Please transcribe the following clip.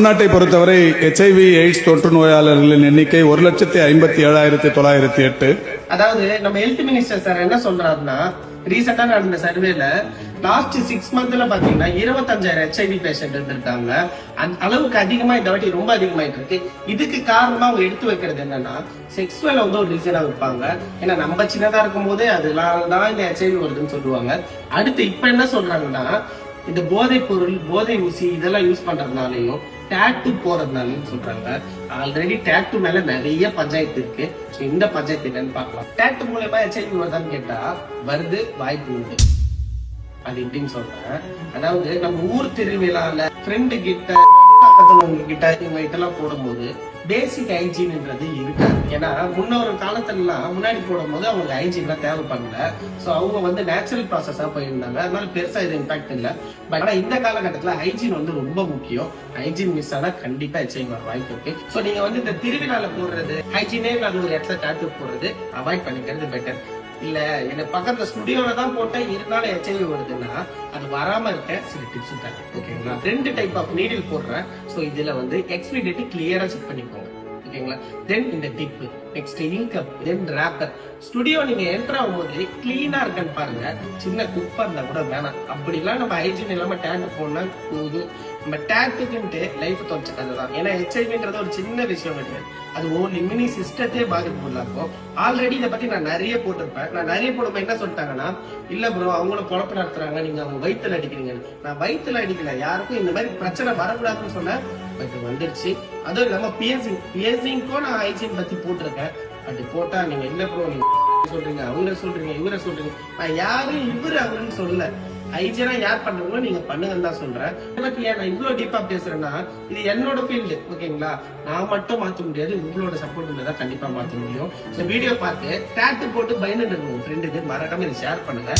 தமிழ்நாட்டை பொறுத்தவரை HIV AIDS தொற்று நோயாளர்களின் எண்ணிக்கை ஒரு லட்சத்தி ஐம்பத்தி ஏழாயிரத்தி தொள்ளாயிரத்தி எட்டு. அதாவது நம்ம ஹெல்த் மினிஸ்டர் சார் என்ன சொல்றாருன்னா ரீசெண்டா நடந்த சர்வேல லாஸ்ட் சிக்ஸ் மந்த்ல பாத்தீங்கன்னா இருபத்தஞ்சாயிரம் ஹெச்ஐவி பேஷண்ட் இருந்திருக்காங்க. அந்த அளவுக்கு அதிகமா இந்த வாட்டி ரொம்ப அதிகமாயிட்டு இருக்கு. இதுக்கு காரணமா அவங்க எடுத்து வைக்கிறது என்னன்னா செக்ஸ்வல வந்து ஒரு ரீசனா வைப்பாங்க. ஏன்னா நம்ம சின்னதா இருக்கும் போதே அதனால தான் இந்த ஹெச்ஐவி வருதுன்னு சொல்லுவாங்க. அடுத்து இப்ப என்ன சொல்றாங்கன்னா இந்த போதை பொருள் போதை ஊசி இதெல்லாம் யூஸ் பண்றதுனாலயும் டேட்டு போறதுனாலன்னு சொல்றாங்க. ஆல்ரெடி டேட்டு மேல நிறைய பஞ்சாயத்து இருக்கு. இந்த பஞ்சாயத்து என்னன்னு பார்க்கலாம். டேட்டு மூலயமா எச்ஐவி வருதான்னு கேட்டா வருது வாய்ப்பு உண்டு. அது இப்படின்னு சொல்றேன். அதாவது நம்ம ஊர் திருவிழால ஃப்ரெண்டு கிட்ட பக்கத்துலவங்க கிட்ட இவங்க இதெல்லாம் போடும்போது பேசிக் ஹைஜீன்ன்றது இருக்காது. ஏன்னா முன்னொரு காலத்துலலாம் முன்னாடி போடும்போது அவங்களுக்கு ஹைஜீன்லாம் தேவைப்படல. ஸோ அவங்க வந்து நேச்சுரல் ப்ராசஸாக போயிருந்தாங்க. அதனால பெருசாக இது இம்பாக்ட் இல்லை. பட் ஆனால் இந்த காலகட்டத்தில் ஹைஜீன் வந்து ரொம்ப முக்கியம். ஹைஜீன் மிஸ் ஆனால் கண்டிப்பாக ஹெச்ஐவி வர வாய்ப்பு இருக்கு. ஸோ நீங்கள் வந்து இந்த திருவிழாவில் போடுறது ஹைஜீனே இல்லாத ஒரு இடத்துல டேட்டு போடுறது அவாய்ட் பண்ணிக்கிறது பெட்டர் இல்ல எனக்கு பக்கத்துல ஸ்டுடியோல தான் போட்டேன். இருந்தாலும் எச்ஐவி வருதுன்னா அது வராம இருக்க சில டிப்ஸ் தரேன். ஓகேங்களா ரெண்டு டைப் ஆஃப் நீடில் போடுறேன். ஸோ இதுல வந்து எக்ஸ்பிரி டேட் கிளியரா செக் பண்ணிக்கோங்க. ஓகேங்களா தென் இந்த டிப்பு நெக்ஸ்ட் இன்கப் தென் ரேப்பர் ஸ்டுடியோ நீங்க என்டர் ஆகும்போது கிளீனா இருக்கான்னு பாருங்க. சின்ன குப்பை இருந்தா கூட வேணாம். அப்படிலாம் நம்ம ஹைஜீன் இல்லாம டேங்க் போனா போதும். நம்ம டேட்டுக்குன்ட்டு லைஃப் தொலைச்ச தான் ஏன்னா ஹெச்ஐவின்றது ஒரு சின்ன விஷயம் கிடையாது அது ஓன் இம்யூனி சிஸ்டத்தையே பாதிப்புள்ளாக்கும் ஆல்ரெடி இதை பத்தி நான் நிறைய போட்டிருப்பேன். நான் நிறைய போடும்போது என்ன சொல்லிட்டாங்கன்னா இல்ல ப்ரோ அவங்கள குழப்ப நடத்துறாங்க. நீங்க அவங்க வயிற்றுல அடிக்கிறீங்க. நான் வயித்துல அடிக்கல. யாருக்கும் இந்த மாதிரி பிரச்சனை வரக்கூடாதுன்னு சொன்னேன். பட் வந்துருச்சு. அதுவும் இல்லாம பிஎஸ்சி பிஎஸ்சிங்க்கும் நான் ஹைஜீன் பத்தி போட்டிருக்கேன். அப்படி போட்டா நீங்க இல்ல ப்ரோ நீங்க சொல்றீங்க அவங்க சொல்றீங்க இவரை சொல்றீங்க. நான் யாரும் இவரு அவருன்னு சொல்லல. ஐஜனா யார் பண்றீங்களோ நீங்க பண்ணுங்கன்னு தான் சொல்றேன். எனக்கு ஏன் நான் இவ்வளவு டீப்பா பேசுறேன்னா இது என்னோட ஃபீல்டு ஓகேங்களா நான் மட்டும் மாத்த முடியாது உங்களோட சப்போர்ட் தான் கண்டிப்பா மாத்த முடியும். ஸோ வீடியோ பார்த்து டேட்டு போட்டு பயந்துட்டு உங்க ஃப்ரெண்டுக்கு மறக்காம இதை ஷேர் பண்ணுங்க.